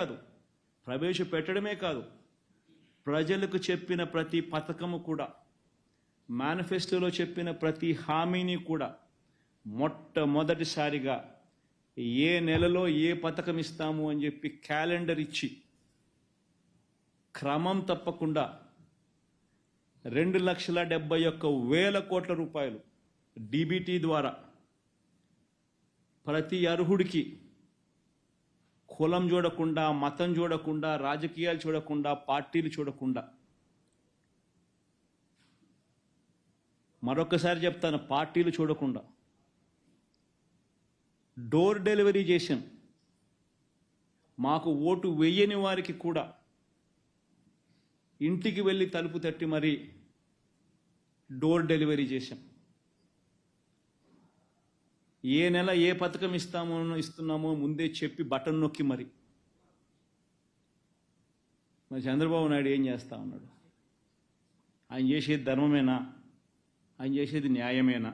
కాదు. ప్రవేశపెట్టడమే కాదు. ప్రజలకు చెప్పిన ప్రతి పథకము కూడా మేనిఫెస్టోలో చెప్పిన ప్రతి హామీని కూడా మొట్టమొదటిసారిగా ఏ నెలలో ఏ పథకం ఇస్తాము అని చెప్పి క్యాలెండర్ ఇచ్చి క్రమం తప్పకుండా రెండు లక్షల డెబ్బై ఒక్క వేల కోట్ల రూపాయలు డిబిటీ ద్వారా ప్రతి అర్హుడికి కులం చూడకుండా మతం చూడకుండా రాజకీయాలు చూడకుండా పార్టీలు చూడకుండా. మరొకసారి చెప్తాను పార్టీలు చూడకుండా. డోర్ డెలివరీ చేశాం మాకు ఓటు వేయని వారికి కూడా ఇంటికి వెళ్ళి తలుపు తట్టి మరి డోర్ డెలివరీ చేశాం. ఏ నెల ఏ పథకం ఇస్తామో ఇస్తున్నామో ముందే చెప్పి బటన్ నొక్కి మరి. మరి చంద్రబాబు నాయుడు ఏం చేస్తా ఉన్నాడు? ఆయన చేసేది ధర్మమేనా? ఆయన చేసేది న్యాయమేనా?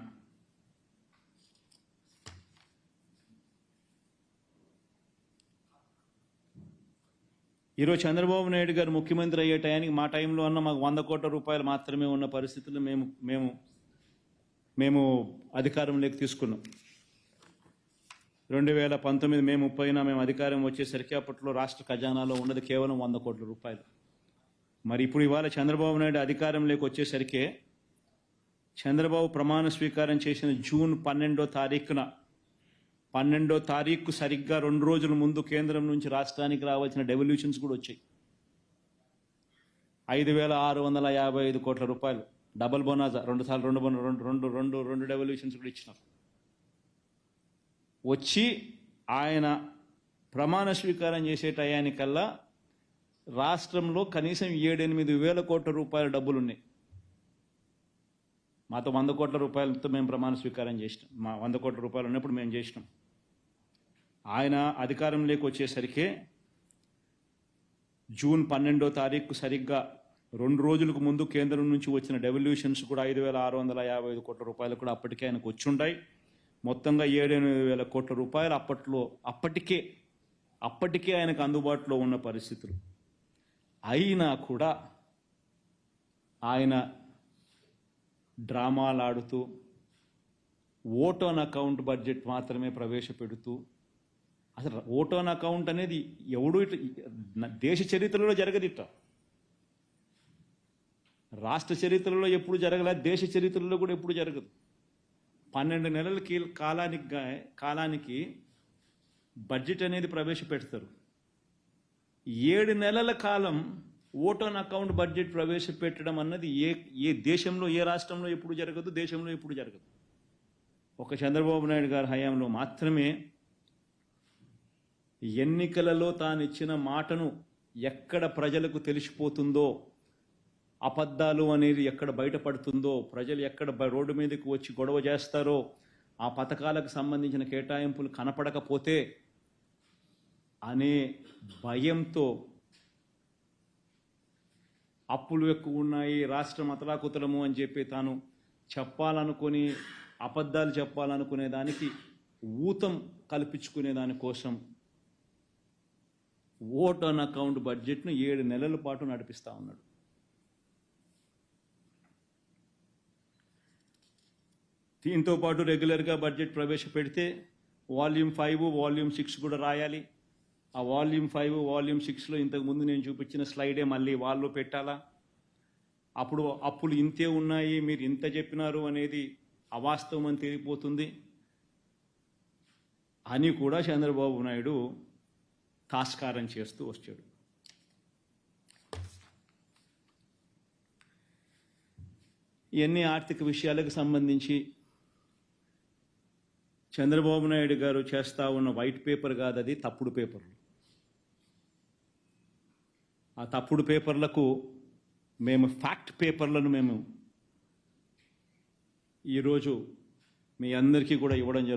ఈరోజు చంద్రబాబు నాయుడు గారు ముఖ్యమంత్రి అయ్యే టయానికి మా టైంలో అన్న మాకు వంద కోట్ల రూపాయలు మాత్రమే ఉన్న పరిస్థితుల్లో మేము మేము మేము అధికారంలోకి తీసుకున్నాం. రెండు వేల పంతొమ్మిది మే ముప్పైన మేము అధికారం వచ్చేసరికి అప్పట్లో రాష్ట్ర ఖజానాలో ఉన్నది కేవలం వంద కోట్ల రూపాయలు. మరి ఇప్పుడు ఇవాళ చంద్రబాబు నాయుడు అధికారంలోకి వచ్చేసరికి చంద్రబాబు ప్రమాణ స్వీకారం చేసిన జూన్ పన్నెండో తారీఖున పన్నెండో తారీఖు సరిగ్గా రెండు రోజుల ముందు కేంద్రం నుంచి రాష్ట్రానికి రావాల్సిన డెవల్యూషన్స్ కూడా వచ్చాయి. ఐదు వేల ఆరు వందల యాభై ఐదు కోట్ల రూపాయలు. డబల్ బోనాజా రెండు సార్లు రెండు బోన రెండు రెండు రెండు రెండు డెవల్యూషన్స్ కూడా ఇచ్చినారు వచ్చి ఆయన ప్రమాణ స్వీకారం చేసే టయానికల్లా రాష్ట్రంలో కనీసం ఏడెనిమిది వేల కోట్ల రూపాయల డబ్బులు ఉన్నాయి మాతో వంద కోట్ల రూపాయలతో మేము ప్రమాణ స్వీకారం చేసినాం. మా వంద కోట్ల రూపాయలు ఉన్నప్పుడు మేము చేసినాం. ఆయన అధికారంలోకి వచ్చేసరికి జూన్ పన్నెండో తారీఖు సరిగ్గా రెండు రోజులకు ముందు కేంద్రం నుంచి వచ్చిన డెవల్యూషన్స్ కూడా ఐదు వేల ఆరు వందల యాభై ఐదు కోట్ల రూపాయలు కూడా అప్పటికే ఆయనకు వచ్చుంటాయి మొత్తంగా ఏడెనిమిది వేల కోట్ల రూపాయలు అప్పట్లో అప్పటికే అప్పటికే ఆయనకు అందుబాటులో ఉన్న పరిస్థితులు. అయినా కూడా ఆయన డ్రామాలాడుతూ ఓట్ ఆన్ అకౌంట్ బడ్జెట్ మాత్రమే ప్రవేశపెడుతూ అసలు ఓట్ ఆన్ అకౌంట్ అనేది ఎవడు ఇట్లా దేశ చరిత్రలో జరగదు ఇట్ట రాష్ట్ర చరిత్రలో ఎప్పుడు జరగలేదు దేశ చరిత్రలో కూడా ఎప్పుడు జరగదు. పన్నెండు నెలల కాలానికి కాలానికి బడ్జెట్ అనేది ప్రవేశపెడతారు. ఏడు నెలల కాలం ఓట్ అకౌంట్ బడ్జెట్ ప్రవేశపెట్టడం అన్నది ఏ ఏ దేశంలో ఏ రాష్ట్రంలో ఎప్పుడు జరగదు దేశంలో ఎప్పుడు జరగదు. ఒక చంద్రబాబు నాయుడు గారి హయాంలో మాత్రమే ఎన్నికలలో తాను ఇచ్చిన మాటను ఎక్కడ ప్రజలకు తెలిసిపోతుందో అబద్ధాలు అనేది ఎక్కడ బయటపడుతుందో ప్రజలు ఎక్కడ రోడ్డు మీదకి వచ్చి గొడవ చేస్తారో ఆ పథకాలకు సంబంధించిన కేటాయింపులు కనపడకపోతే అనే భయంతో అప్పులు ఎక్కువ ఉన్నాయి రాష్ట్రం అతలాకుతలము అని చెప్పి తాను చెప్పాలనుకొని అబద్ధాలు చెప్పాలనుకునే దానికి ఊతం కల్పించుకునే దానికోసం ఓట్ ఆన్ అకౌంట్ బడ్జెట్ను ఏడు నెలల పాటు నడిపిస్తా ఉన్నాడు. దీంతో పాటు రెగ్యులర్గా బడ్జెట్ ప్రవేశపెడితే వాల్యూమ్ ఫైవ్ వాల్యూమ్ సిక్స్ కూడా రాయాలి. ఆ వాల్యూమ్ ఫైవ్ వాల్యూమ్ సిక్స్లో ఇంతకుముందు నేను చూపించిన స్లైడే మళ్ళీ వాళ్ళు పెట్టాలా? అప్పుడు అప్పులు ఇంతే ఉన్నాయి మీరు ఇంత చెప్పినారు అనేది అవాస్తవం అని తెలిసిపోతుంది అని కూడా చంద్రబాబు నాయుడు తాస్కారం చేస్తూ వచ్చాడు. ఇవన్నీ ఆర్థిక విషయాలకు సంబంధించి చంద్రబాబు నాయుడు గారు చేస్తా ఉన్న వైట్ పేపర్ కాదు అది తప్పుడు పేపర్లు ఆ తప్పుడు పేపర్లకు మేము ఫ్యాక్ట్ పేపర్లను మేము ఈరోజు మీ అందరికీ కూడా ఇవ్వడం జరుగుతుంది